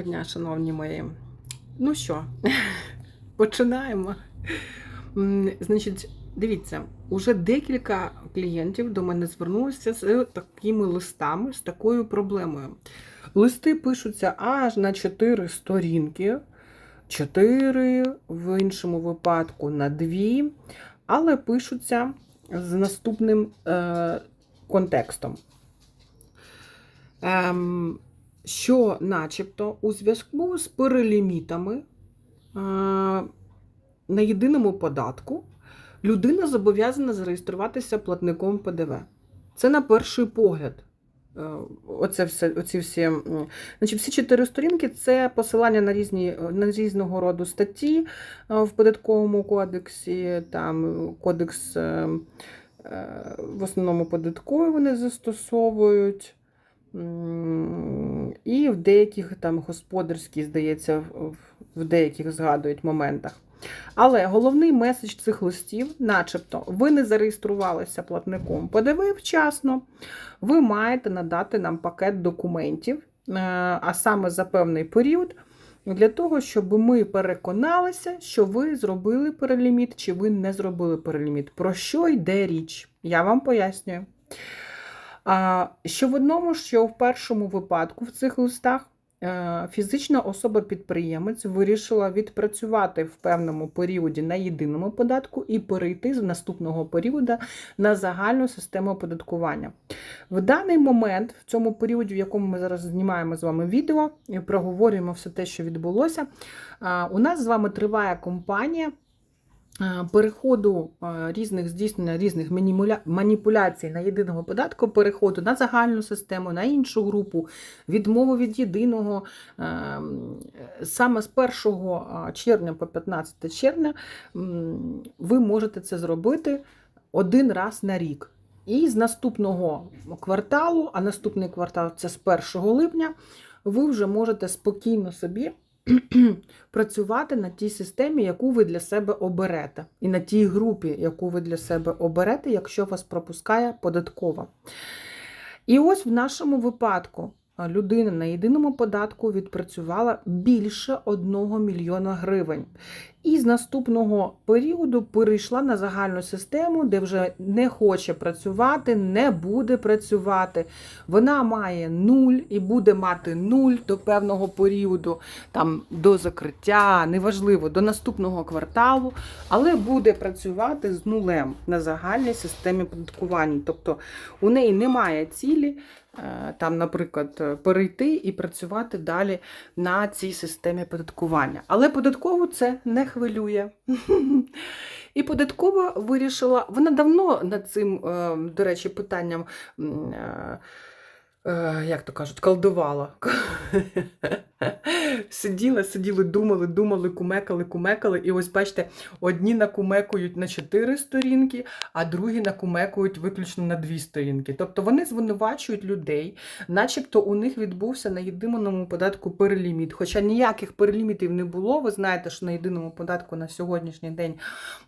Доброго дня, шановні мої. Ну що, починаємо. Значить, дивіться, уже декілька клієнтів до мене звернулися з такими листами, з такою проблемою. Листи пишуться аж на 4 сторінки, 4, в іншому випадку на 2, але пишуться з наступним е, контекстом. Ем, що, начебто, у зв'язку з перелімітами е, на єдиному податку людина зобов'язана зареєструватися платником ПДВ. Це на перший погляд. Е, Оце все, оці всі, значить, всі чотири сторінки це посилання на різні на різного роду статті е, в податковому кодексі, там кодекс в основному податковий вони застосовують. І в деяких там господарські, здається, в- в деяких згадують моментах. Але головний меседж цих листів, начебто, ви не зареєструвалися платником ПДВ вчасно, ви маєте надати нам пакет документів, е, а саме за певний період, для того, щоб ми переконалися, що ви зробили переліміт чи ви не зробили переліміт. Про що йде річ? Я вам пояснюю. Що в одному, що в першому випадку в цих листах е, фізична особа-підприємець вирішила відпрацювати в певному періоді на єдиному податку і перейти з наступного періоду на загальну систему оподаткування. В даний момент, в цьому періоді, в якому ми зараз знімаємо з вами відео проговорюємо все те, що відбулося, у нас з вами триває компанія е, переходу е, різних здійснення різних маніпуляцій на єдиного податку, переходу на загальну систему, на іншу групу, відмову від єдиного. Е, Саме з 1 червня по 15 червня ви можете це зробити один раз на рік. І з наступного кварталу, а наступний квартал це з 1 липня, ви вже можете спокійно собі працювати на тій системі, яку ви для себе оберете, і на тій групі, яку ви для себе оберете, якщо вас пропускає податкова. І ось в нашому випадку людина на єдиному податку відпрацювала більше 1 мільйона гривень. І з наступного періоду перейшла на загальну систему, де вже не хоче працювати, не буде працювати. Вона має нуль і буде мати нуль до певного періоду, там до закриття, неважливо, до наступного кварталу, але буде працювати з нулем на загальній системі податкування. Тобто у неї немає цілі. Е, Там, наприклад, перейти і працювати далі на цій системі податкування. Але податкову це не хвилює. І податкова вирішила, вона давно над цим, е, до речі, питанням, е, е, як то кажуть, колдувала. Сиділи, сиділи, думали, думали, кумекали, кумекали. І ось бачите, одні накумекують на чотири сторінки, а другі накумекують виключно на дві сторінки. Тобто вони звинувачують людей, начебто у них відбувся на єдиному податку переліміт. Хоча ніяких перелімітів не було. Ви знаєте, що на єдиному податку на сьогоднішній день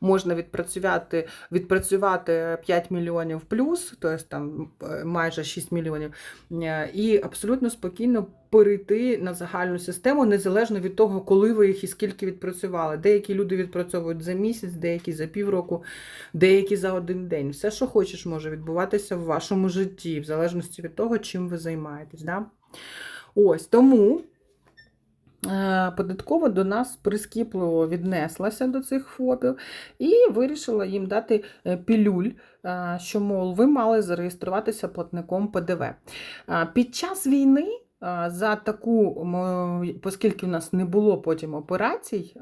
можна відпрацювати, відпрацювати 5 мільйонів плюс, тобто там е, майже 6 мільйонів, е, і абсолютно спокійно перейти на загальну систему, незалежно від того, коли ви їх і скільки відпрацювали. Деякі люди відпрацьовують за місяць, деякі за півроку, деякі за один день. Все, що хочеш, може відбуватися в вашому житті, в залежності від того, чим ви займаєтесь. Да? Ось тому. е, Податкова до нас прискіпливо віднеслася до цих ФОПів і вирішила їм дати е, пілюль, е, що, мов, ви мали зареєструватися платником ПДВ. Під час війни за таку, оскільки в нас не було потім операцій,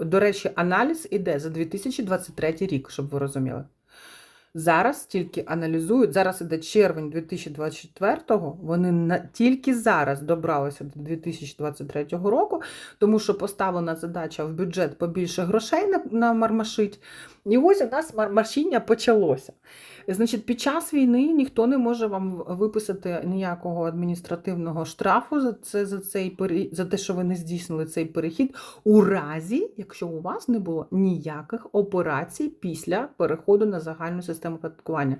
до речі, аналіз іде за 2023 рік, щоб ви розуміли. Зараз тільки аналізують, зараз іде червень 2024-го, вони на, тільки зараз добралися до 2023 року, тому що поставлена задача в бюджет побільше грошей на, намармашить, І ось у нас мар- маршіння почалося. Значить, під час війни ніхто не може вам виписати ніякого адміністративного штрафу за це за цей за те, що ви не здійснили цей перехід, у разі, якщо у вас не було ніяких операцій після переходу на загальну систему оподаткування.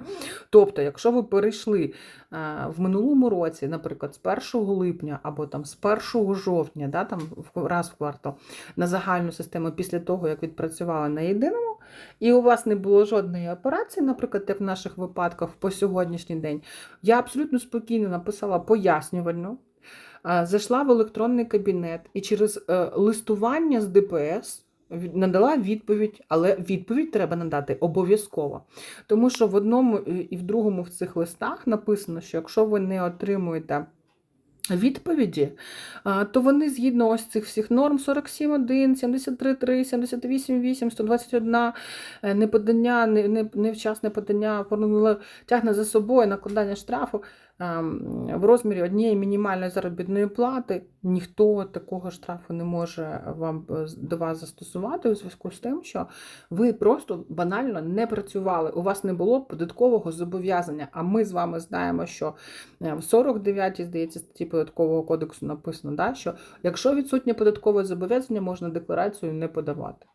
Тобто, якщо ви перейшли е, в минулому році, наприклад, з 1 липня або там з 1 жовтня, да, там раз в квартал на загальну систему після того, як відпрацювали на єдиному, і у вас не було жодної операції, наприклад, як в наших випадках по сьогоднішній день, я абсолютно спокійно написала пояснювальну, е, зайшла в електронний кабінет і через е, листування з ДПС. Надала відповідь, але відповідь треба надати обов'язково. Тому що в одному е, і в другому в цих листах написано, що якщо ви не отримуєте відповіді, то вони згідно ось цих всіх норм 47.1, 73.3, 78.8, 121, е, неподання, не- не- невчасне подання тягне за собою накладання штрафу в розмірі однієї мінімальної заробітної плати. Ніхто такого штрафу не може вам е, до вас застосувати у зв'язку з тим, що ви просто банально не працювали. У вас не було податкового зобов'язання. А ми з вами знаємо, що е, в 49 й здається, статті податкового кодексу написано, да, що якщо відсутнє податкове зобов'язання, можна декларацію не подавати.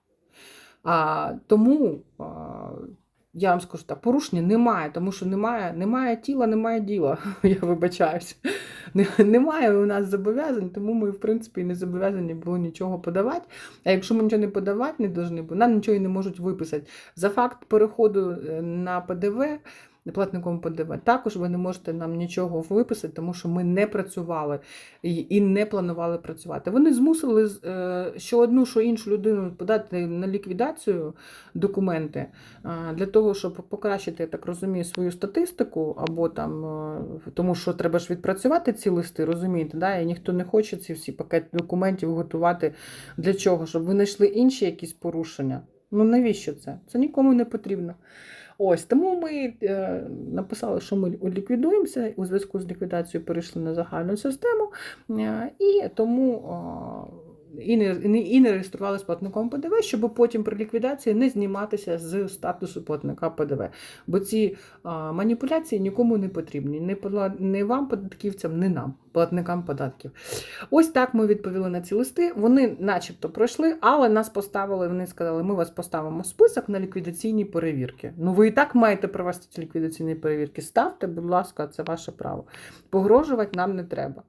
А, тому я вам скажу так, порушення немає, тому що немає, немає тіла, немає діла. Я вибачаюсь. Немає у нас зобов'язань, тому ми, в принципі, не зобов'язані були нічого подавати. А якщо ми нічого не подавати не повинні, бо нам нічого і не можуть виписати. За факт переходу е, на ПДВ, платником ПДВ, також ви не можете нам нічого виписати, тому що ми не працювали і, не планували працювати. Вони змусили е, що одну, що іншу людину подати на ліквідацію документи е, для того, щоб покращити, я так розумію, свою статистику, або там, е, тому що треба ж відпрацювати ці листи, розумієте, да? і ніхто не хоче ці всі пакети документів готувати для чого? Щоб ви знайшли інші якісь порушення. Ну навіщо це? Це нікому не потрібно. Ось тому ми е, написали, що ми ліквідуємося у зв'язку з ліквідацією перейшли на загальну систему, е, і тому е, і, не, і не- реєструвалися платником ПДВ, щоб потім при ліквідації не зніматися з статусу платника ПДВ. Бо ці е, маніпуляції нікому не потрібні. Не, не вам, податківцям, не нам, платникам податків. Ось так ми відповіли на ці листи. Вони, начебто, пройшли, але нас поставили. Вони сказали, ми вас поставимо в список на ліквідаційні перевірки. Ну, ви і так маєте провести ці ліквідаційні перевірки. Ставте, будь ласка, це ваше право. Погрожувати нам не треба.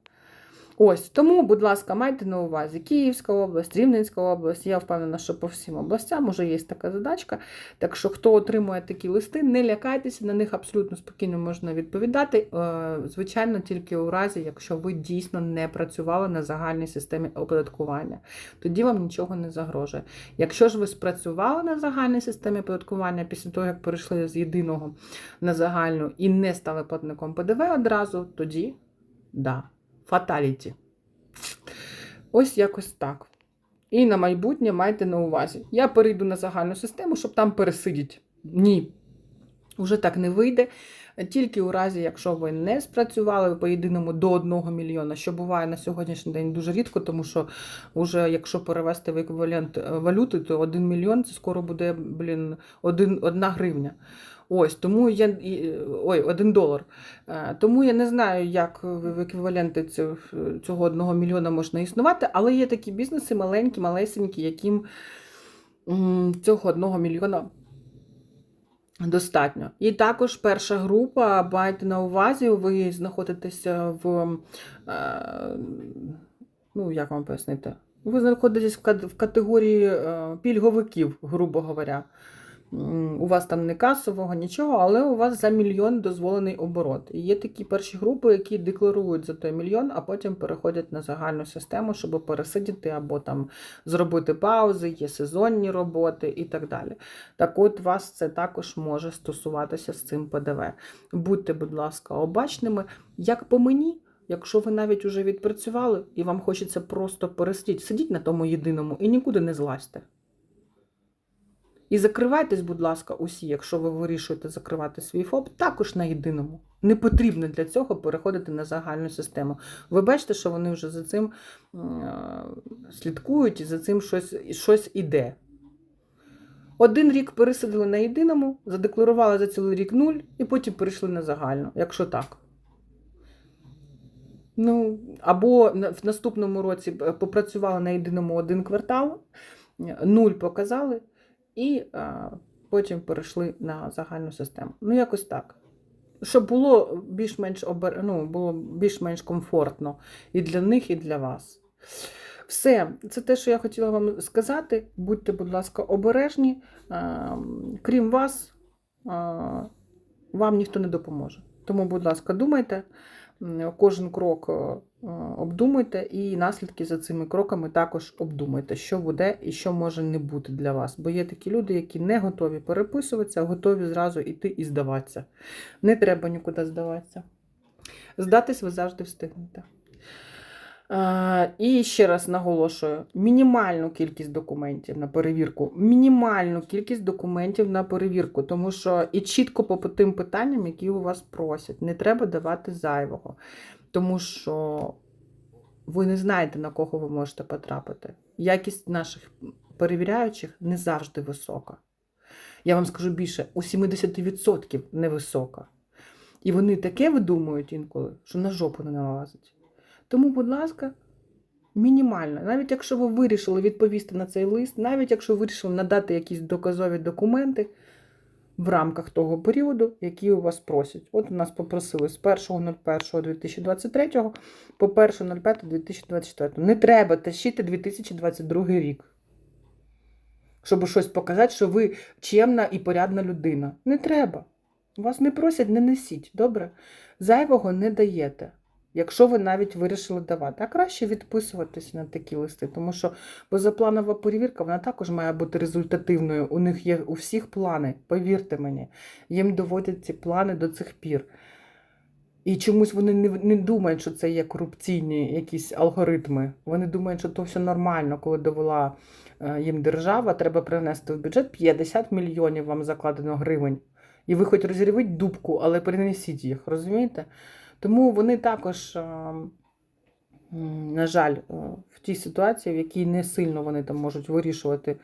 Ось тому, будь ласка, майте на увазі Київська область, Рівненська область. Я впевнена, що по всім областям уже є така задачка. Так що, хто отримує такі листи, не лякайтеся, на них абсолютно спокійно можна відповідати. Е, Звичайно, тільки у разі, якщо ви дійсно не працювали на загальній системі оподаткування, тоді вам нічого не загрожує. Якщо ж ви спрацювали на загальній системі оподаткування після того, як перейшли з єдиного на загальну і не стали платником ПДВ одразу, тоді да, фаталіті. Ось якось так. І на майбутнє майте на увазі. Я перейду на загальну систему, щоб там пересидіти. Ні, вже так не вийде. Тільки у разі, якщо ви не спрацювали по єдиному до 1 мільйона, що буває на сьогоднішній день дуже рідко, тому що вже якщо перевести в еквівалент е, валюти, то 1 мільйон це скоро буде, блін, 1, 1 гривня. Ось, тому я ой, 1 долар. Е, Тому я не знаю, як в еквіваленти цього, 1 мільйона можна існувати, але є такі бізнеси маленькі, малесенькі, яким цього 1 мільйона достатньо. І також перша група, майте на увазі, ви знаходитеся в, е, ну, як вам пояснити, ви знаходитесь в в категорії е, пільговиків, грубо говоря. У вас там не касового, нічого, але у вас за мільйон дозволений оборот. І є такі перші групи, які декларують за той мільйон, а потім переходять на загальну систему, щоб пересидіти або там зробити паузи, є сезонні роботи і так далі. Так от вас це також може стосуватися з цим ПДВ. Будьте, будь ласка, обачними. Як по мені, якщо ви навіть уже відпрацювали і вам хочеться просто пересидіти, сидіть на тому єдиному і нікуди не злазьте. І закривайтесь, будь ласка, усі, якщо ви вирішуєте закривати свій ФОП, також на єдиному. Не потрібно для цього переходити на загальну систему. Ви бачите, що вони вже за цим е, слідкують і за цим щось, щось іде. Один рік пересидили на єдиному, задекларували за цілий рік нуль і потім перейшли на загальну, якщо так. Ну, або в наступному році е, попрацювали на єдиному один квартал, нуль показали, і потім перейшли на загальну систему. Ну, якось так. Щоб було більш-менш обер... ну, було більш-менш комфортно і для них, і для вас. Все, це те, що я хотіла вам сказати. Будьте, будь ласка, обережні. Крім вас, вам ніхто не допоможе. Тому, будь ласка, думайте, кожен крок е, е, обдумуйте, і наслідки за цими кроками також обдумайте, що буде і що може не бути для вас. Бо є такі люди, які не готові переписуватися, а готові зразу йти і здаватися. Не треба нікуди здаватися. Здатись ви завжди встигнете. Е, І ще раз наголошую: мінімальну кількість документів на перевірку. Мінімальну кількість документів на перевірку, тому що і чітко по тим питанням, які у вас просять. Не треба давати зайвого, тому що ви не знаєте, на кого ви можете потрапити. Якість наших перевіряючих не завжди висока. Я вам скажу більше, у 70% невисока. І вони таке видумують інколи, що на жопу не налазить. Тому, будь ласка, мінімально. Навіть якщо ви вирішили відповісти на цей лист, навіть якщо ви вирішили надати якісь доказові документи в рамках того періоду, який у вас просять. От у нас попросили з 1.01.2023 по 1.05.2024. Не треба тащити 2022 рік. Щоб щось показати, що ви чемна і порядна людина. Не треба. Вас не просять, не несіть, добре? Зайвого не даєте, якщо ви навіть вирішили давати. А краще відписуватись на такі листи, тому що позапланова перевірка вона також має бути результативною. У них є у всіх плани, повірте мені, їм доводять ці плани до цих пір. І чомусь вони не, не думають, що це є корупційні якісь алгоритми. Вони думають, що то все нормально, коли довела е, їм держава, треба принести в бюджет 50 мільйонів вам закладено гривень. І ви хоч розірвіть дубку, але перенесіть їх, розумієте? Тому вони також, е, на жаль, е, в тій ситуації, в якій не сильно вони там можуть вирішувати,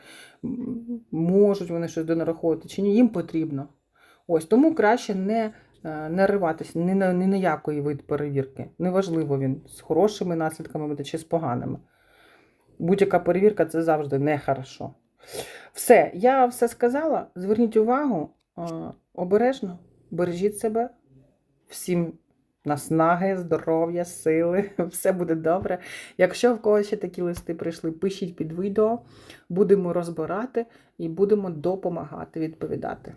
можуть вони щось донараховувати чи ні, їм потрібно. Ось тому краще не, е, риватися ні на, ні на якої вид перевірки. Неважливо він з хорошими наслідками буде чи з поганими. Будь-яка перевірка це завжди нехорошо. Все, я все сказала. Зверніть увагу, обережно, бережіть себе, всім наснаги, здоров'я, сили, все буде добре. Якщо в когось ще такі листи прийшли, пишіть під відео, будемо розбирати і будемо допомагати відповідати.